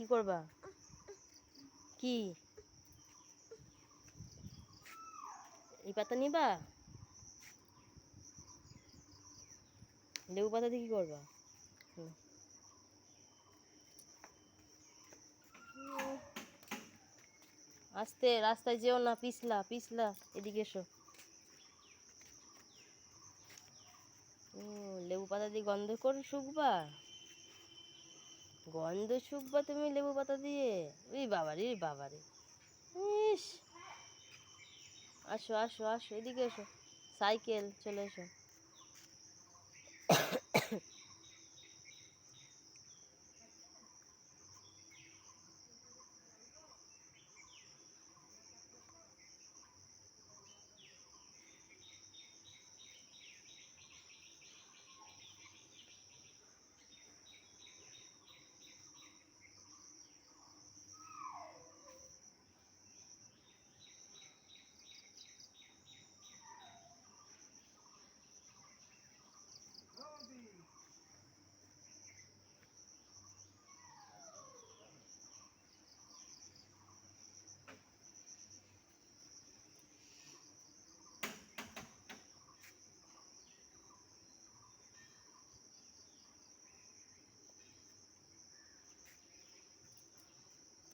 কি করবা? কি? এই পাতা নিবা? লেবু পাতা দিয়ে কি করবা। আস্তে, রাস্তায় যেও না, পিছলা পিছলা, এদিকে এসো। লেবু পাতা দিয়ে গন্ধ করে শুকবা? গন্ধ শুকবা তুমি লেবু পাতা দিয়ে? ওই বাবারে বাবারে ইস। আসো আসো আসো, এদিকে এসো। সাইকেল, চলে এসো।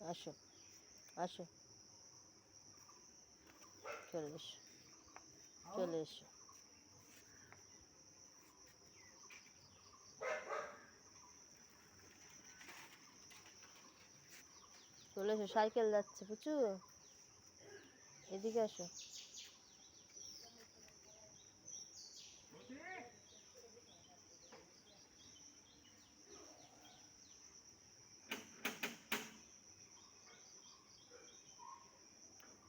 আসো আসো। চলে এসো চলে এসো। চলে এসো সাইকেল যাচ্ছে বুঝছ? এদিকে আসো।